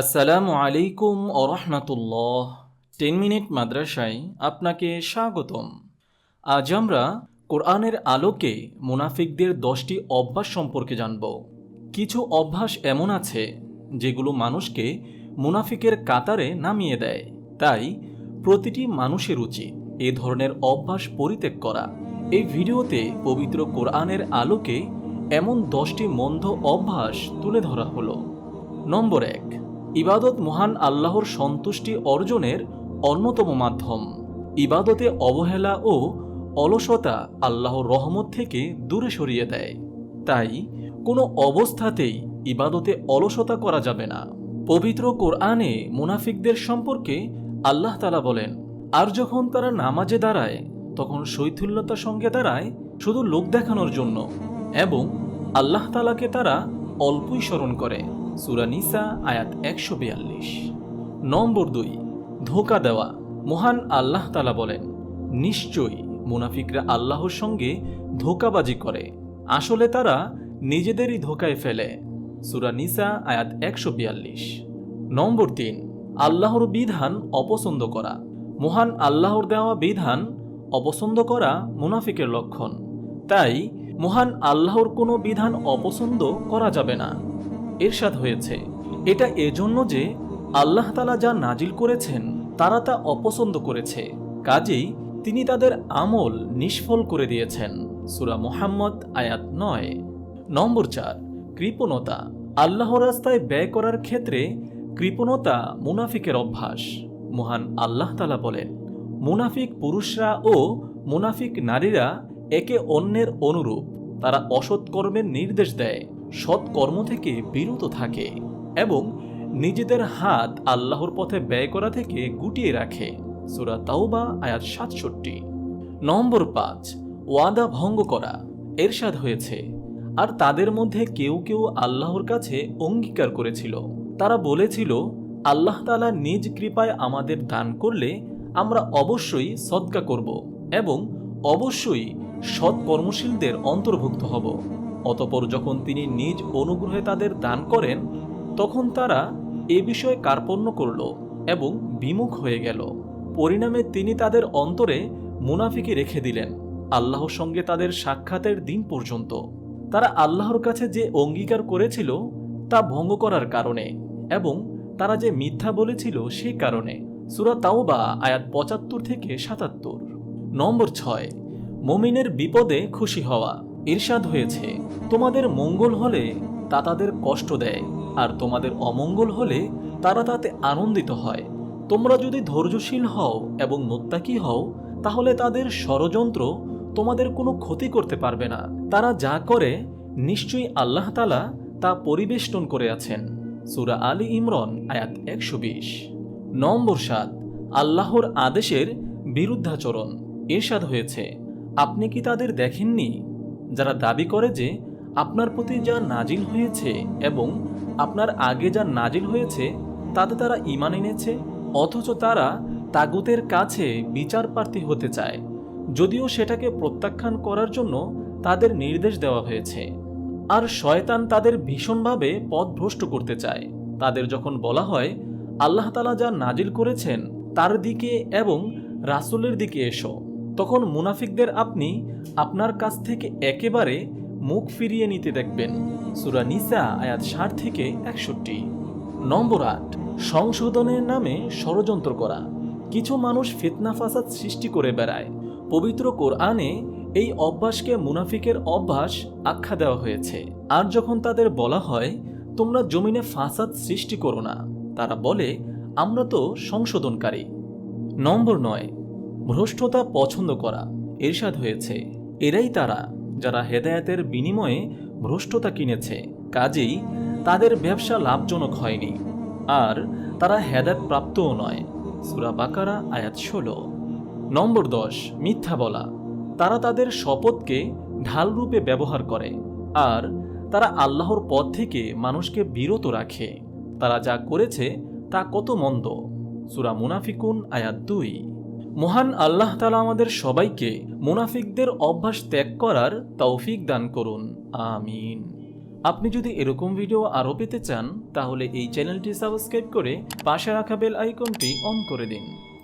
আসসালামু আলাইকুম রহমতুল্লাহ। Ten minute মাদ্রাসায় আপনাকে স্বাগতম। আজ আমরা কোরআনের আলোকে মুনাফিকদের দশটি অভ্যাস সম্পর্কে জানব। কিছু অভ্যাস এমন আছে যেগুলো মানুষকে মুনাফিকের কাতারে নামিয়ে দেয়। তাই প্রতিটি মানুষের উচিত এ ধরনের অভ্যাস পরিত্যাগ করা। এই ভিডিওতে পবিত্র কোরআনের আলোকে এমন দশটি মন্দ অভ্যাস তুলে ধরা হলো। নম্বর এক ইবাদত মহান আল্লাহর সন্তুষ্টি অর্জনের অন্যতম মাধ্যম। ইবাদতে অবহেলা ও অলসতা আল্লাহর রহমত থেকে দূরে সরিয়ে দেয়। তাই কোনো অবস্থাতেই ইবাদতে অলসতা করা যাবে না। পবিত্র কোরআনে মুনাফিকদের সম্পর্কে আল্লাহ তালা বলেন, আর যখন তারা নামাজে দাঁড়ায়, তখন শৈথুল্যতার সঙ্গে দাঁড়ায় শুধু লোক দেখানোর জন্য এবং আল্লাহ তালাকে তারা অল্পই স্মরণ করে। সুরা নিসা, আয়াত একশো বিয়াল্লিশ। নম্বর দুই, ধোকা দেওয়া। মহান আল্লাহ তালা বলেন, নিশ্চয়ই মুনাফিকরা আল্লাহর সঙ্গে ধোকাবাজি করে। আসলে তারা নিজেদেরই ধোকায় ফেলে। সুরা নিসা, আয়াত একশো বিয়াল্লিশ। নম্বর তিন, আল্লাহর বিধান অপছন্দ করা। মহান আল্লাহর দেওয়া বিধান অপছন্দ করা মুনাফিকের লক্ষণ। তাই মহান আল্লাহর কোনো বিধান অপছন্দ করা যাবে না। এরশাদ হয়েছে। এটা এজন্য যে আল্লাহ তালা যা নাজিল করেছেন, তারা তা অপছন্দ করেছে। কাজেই তিনি তাদের আমল নিষ্ফল করে দিয়েছেন। সুরা মোহাম্মদ, আয়াত নয়। নম্বর চার, কৃপণতা। আল্লাহ রাস্তায় ব্যয় করার ক্ষেত্রে কৃপণতা মুনাফিকের অভ্যাস। মহান আল্লাহ তালা বলেন, মুনাফিক পুরুষরা ও মুনাফিক নারীরা একে অন্যের অনুরূপ। তারা অসৎ কর্মের নির্দেশ দেয়। সৎ কর্ম থেকে বিরত থাকে এবং নিজেদের হাত আল্লাহর পথে ব্যয় করা থেকে গুটিয়ে রাখে। সুরা তাওবা, আয়াত সাতষট্টি। নম্বর পাঁচ, ওয়াদা ভঙ্গ করা। এরশাদ হয়েছে। আর তাদের মধ্যে কেউ কেউ আল্লাহর কাছে অঙ্গীকার করেছিল। তারা বলেছিল, আল্লাহ তালা নিজ কৃপায় আমাদের দান করলে আমরা অবশ্যই সদকা করব এবং অবশ্যই সৎ কর্মশীলদের অন্তর্ভুক্ত হব। অতপর যখন তিনি নিজ অনুগ্রহে তাদের দান করেন, তখন তারা এ বিষয়ে কার্পণ্য করল এবং বিমুখ হয়ে গেল। পরিণামে তিনি তাদের অন্তরে মুনাফিকে রেখে দিলেন, আল্লাহর সঙ্গে তাদের সাক্ষাতের দিন পর্যন্ত। তারা আল্লাহর কাছে যে অঙ্গীকার করেছিল, তা ভঙ্গ করার কারণে এবং তারা যে মিথ্যা বলেছিল সে কারণে। সুরা তাওবা, আয়াত পঁচাত্তর থেকে সাতাত্তর। নম্বর ছয়, মমিনের বিপদে খুশি হওয়া। ইরশাদ হয়েছে। তোমাদের মঙ্গল হলে তা তাদের কষ্ট দেয়, আর তোমাদের অমঙ্গল হলে তারা তাতে আনন্দিত হয়। তোমরা যদি ধৈর্যশীল হও এবং মোত্তাকি হও, তাহলে তাদের ষড়যন্ত্র তোমাদের কোনো ক্ষতি করতে পারবে না। তারা যা করে, নিশ্চয়ই আল্লাহ তালা তা পরিবেষ্টন করে আছেন। সুরা আলী ইমরন, আয়াত একশো বিশ। নম্বর সাত, আল্লাহর আদেশের বিরুদ্ধাচরণ। এরশাদ হয়েছে। আপনি কি তাদের দেখেননি? যারা দাবি করে যে আপনার প্রতি যা নাজিল হয়েছে এবং আপনার আগে যা নাজিল হয়েছে, তাতে তারা ইমান এনেছে, অথচ তারা তাগুতের কাছে বিচার প্রার্থী হতে চায়। যদিও সেটাকে প্রত্যাখ্যান করার জন্য তাদের নির্দেশ দেওয়া হয়েছে। আর শয়তান তাদের ভীষণভাবে পথভ্রষ্ট করতে চায়। তাদের যখন বলা হয়, আল্লাহ তালা যা নাজিল করেছেন, তার দিকে এবং রাসুলের দিকে এসো। তখন মুনাফিকদের আপনি আপনার কাছ থেকে একেবারে মুখ ফিরিয়ে নিতে দেখবেন। সুরা নিসা আয়াত ষাট থেকে একষট্টি। নম্বর আট, সংশোধনের নামে ষড়যন্ত্র করা। কিছু মানুষ ফিতনা ফাসাদ সৃষ্টি করে বেড়ায়। পবিত্র কোরআনে এই অভ্যাসকে মুনাফিকের অভ্যাস আখ্যা দেওয়া হয়েছে। আর যখন তাদের বলা হয়, তোমরা জমিনে ফাসাদ সৃষ্টি করো না। তারা বলে, আমরা তো সংশোধনকারী। নম্বর নয় ভ্রষ্টতা পছন্দ করা, এরশাদ হয়েছে। এরাই তারা যারা হেদায়াতের বিনিময়ে ভ্রষ্টতা কিনেছে, কাজেই তাদের ব্যবসা লাভজনক হয়নি। আর তারা হেদায়ত প্রাপ্তও নয়। সুরা বাকারা, আয়াত ষোলো। নম্বর দশ, মিথ্যা বলা। তারা তাদের শপথকে ঢাল রূপে ব্যবহার করে, আর তারা আল্লাহর পথ থেকে মানুষকে বিরত রাখে। তারা যা করেছে তা কত মন্দ। সুরা মুনাফিকুন, আয়াত দুই। মহান আল্লাহ তালা আমাদের সবাইকে মুনাফিকদের অভ্যাস ত্যাগ করার তৌফিক দান করুন। আমিন। আপনি যদি এরকম ভিডিও আরও পেতে চান, তাহলে এই চ্যানেলটি সাবস্ক্রাইব করে পাশে রাখা বেল আইকনটি অন করে দিন।